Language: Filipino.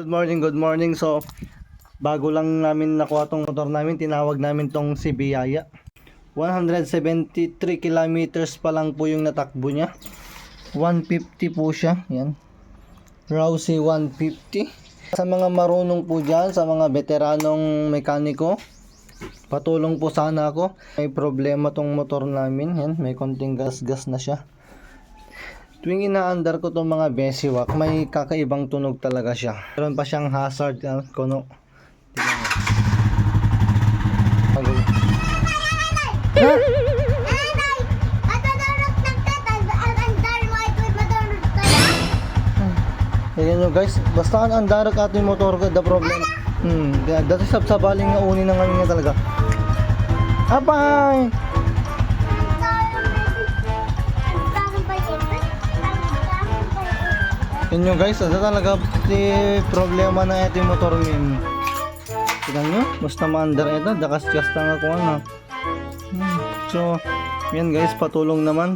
Good morning, good morning. So, bago lang namin nakuha tong motor namin, tinawag namin tong si Biyaya. 173 kilometers pa lang po yung natakbo niya. 150 po siya. Yan. Rousey 150. Sa mga marunong po dyan, sa mga veteranong mekaniko, patulong po sana ako. May problema tong motor namin. Yan, may konting gas-gas na siya. Tuwing inaandar ko tong mga besiwak, may kakaibang tunog talaga siya. Meron pa siyang hazard, ah, kuno. Tingnan mo. Ha? Ayan nyo guys, basta ang andar ka ato yung motor ko, the problem. Hmm, da- dati sab sabaling nga uni na nga talaga. Apay! Yun nyo guys, ito talaga si problema na ito yung motor min. Tignan nyo, basta maandar ito, dakas-kas lang ako ano. Hmm. So, yan guys, patulong naman.